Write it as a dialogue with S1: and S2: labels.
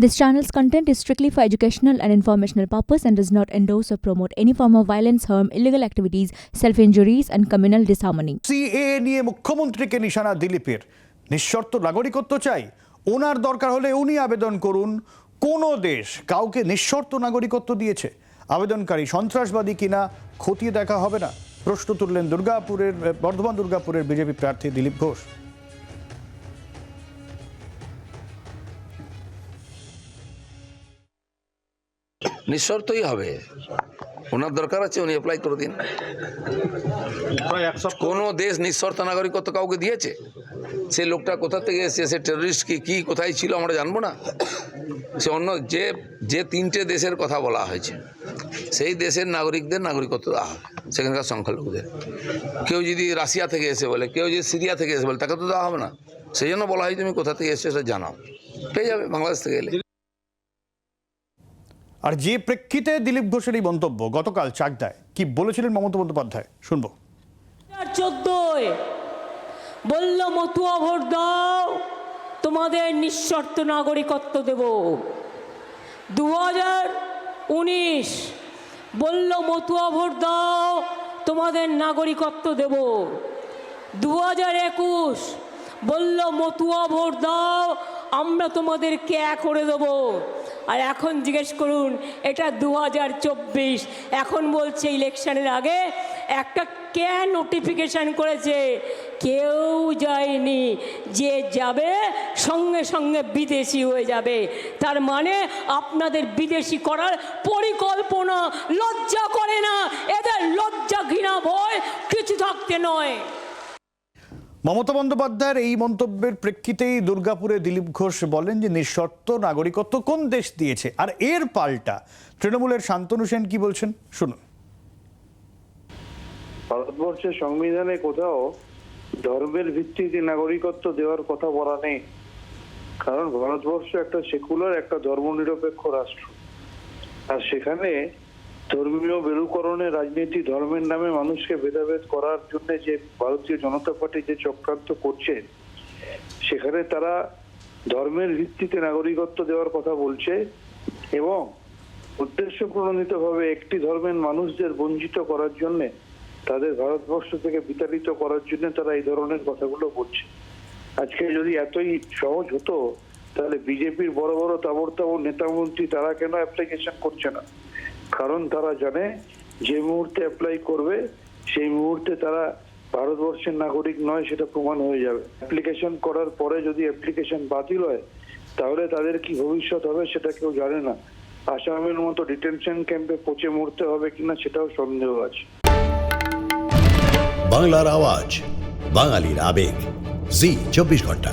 S1: This channel's content is strictly for educational and informational purpose and does not endorse or promote any form of violence, harm, illegal activities, self-injuries and communal disharmony.
S2: CA নিয়ে মুখ্যমন্ত্রীকে নিশানা দিলীপের নিঃশর্ত নাগরিকত্ব চাই ওনার দরকার হলে উনি আবেদন করুন কোন দেশ কাউকে নিঃশর্ত নাগরিকত্ব দিয়েছে আবেদনকারী সন্ত্রাসবাদী কিনা খতিয়ে দেখা হবে না প্রশ্ন তুললেন দুর্গাপুরের বর্ধমান দুর্গাপুরের বিজেপি প্রার্থী দিলীপ ঘোষ
S3: নিঃশর্তই হবে। ওনার দরকার আছে উনি অ্যাপ্লাই করে দিন। কোনো দেশ নিঃশর্ত নাগরিকত্ব কাউকে দিয়েছে? সে লোকটা কোথা থেকে এসেছে? সে টেররিস্ট কি কি কোথায় ছিল আমরা জানব না। সে অন্য যে যে তিনটে দেশের কথা বলা হয়েছে সেই দেশের নাগরিকদের নাগরিকত্ব দেওয়া হবে সেখানকার সংখ্যালঘুদের কেউ যদি রাশিয়া থেকে এসে বলে কেউ যদি সিরিয়া থেকে এসে বলে তাকে তো দেওয়া হবে না। সেই জন্য বলা হয় তুমি কোথা থেকে এসেছ সেটা জানাও। পেয়ে যাবে বাংলাদেশ থেকে এলে।
S2: আর যে প্রেক্ষিতে দিলীপ ঘোষের এই মন্তব্য, গতকাল চাকদায় কি বলেছিলেন মমতা বন্দ্যোপাধ্যায়? শুনব।
S4: চোদ্দোয় বলল, মতুয়া ভোট দাও, তোমাদের নিঃশর্ত নাগরিকত্ব দেব। দু হাজার উনিশ বলল, মতুয়া ভোট দাও, তোমাদের নাগরিকত্ব দেব। দু হাজার একুশ বলল, মতুয়া ভোট দাও, আমরা তোমাদের কে করে দেবো। আর এখন জিজ্ঞেস করুন, এটা দু হাজার চব্বিশ। এখন বলছে ইলেকশনের আগে একটা কে নোটিফিকেশান করেছে, কেউ যায়নি, যে যাবে সঙ্গে সঙ্গে বিদেশি হয়ে যাবে। তার মানে আপনাদের বিদেশি করার পরিকল্পনা লজ্জা করে না, এদের লজ্জা ঘৃণা ভয় কিছু থাকতে নয়।
S2: মমতা বন্দ্যোপাধ্যায়ের এই মন্তব্যের প্রেক্ষিতেই দুর্গাপুরে দিলীপ ঘোষ বলেন যে নিঃশর্ত নাগরিকত্ব কোন দেশ দিয়েছে? আর এর পাল্টা তৃণমূলের শান্তনু সেন কি বলছেন? শুনুন।
S5: ভারতবর্ষের সংবিধানে কোথাও ধর্মের ভিত্তিতে নাগরিকত্ব দেওয়ার কথা বলা নেই। কারণ ভারতবর্ষ একটা সেকুলার, একটা ধর্মনিরপেক্ষ রাষ্ট্র। আর সেখানে ধর্মীয় বেরুকরণের রাজনীতি ধর্মের নামে মানুষকে ভেদাভেদ করার জন্য যে ভারতীয় জনতা পার্টি যে চক্রান্ত করছে, সেখানে তারা ধর্মের ভিত্তিতে নাগরিকত্ব দেওয়ার কথা বলছে এবং উদ্দেশ্য প্রণোদিত ভাবে একটি ধর্মের মানুষদের বঞ্চিত করার জন্য, তাদের ভারতবর্ষ থেকে বিতাড়িত করার জন্য তারা এই ধরনের কথাগুলো বলছে। আজকে যদি এতই সহজ হতো, তাহলে বিজেপির বড় বড় তাবড় তাবড় নেতা মন্ত্রী তারা কেন অ্যাপ্লিকেশন করছে না? কারণ তারা জানে যে মুহূর্তে অ্যাপ্লাই করবে, সেই মুহূর্তে তারা ভারতবর্ষের নাগরিক নয় সেটা প্রমাণ হয়ে যাবে। অ্যাপ্লিকেশন করার পরে যদি অ্যাপ্লিকেশন বাতিল হয়, তাহলে তাদের কি ভবিষ্যৎ হবে সেটা কেউ জানে না। আসামের মতো ডিটেনশন ক্যাম্পে পচে মরতে হবে কিনা সেটাও সন্দেহ আছে।
S6: বাংলার আওয়াজ, বাঙালির আবেগ। জি, চব্বিশ ঘণ্টা।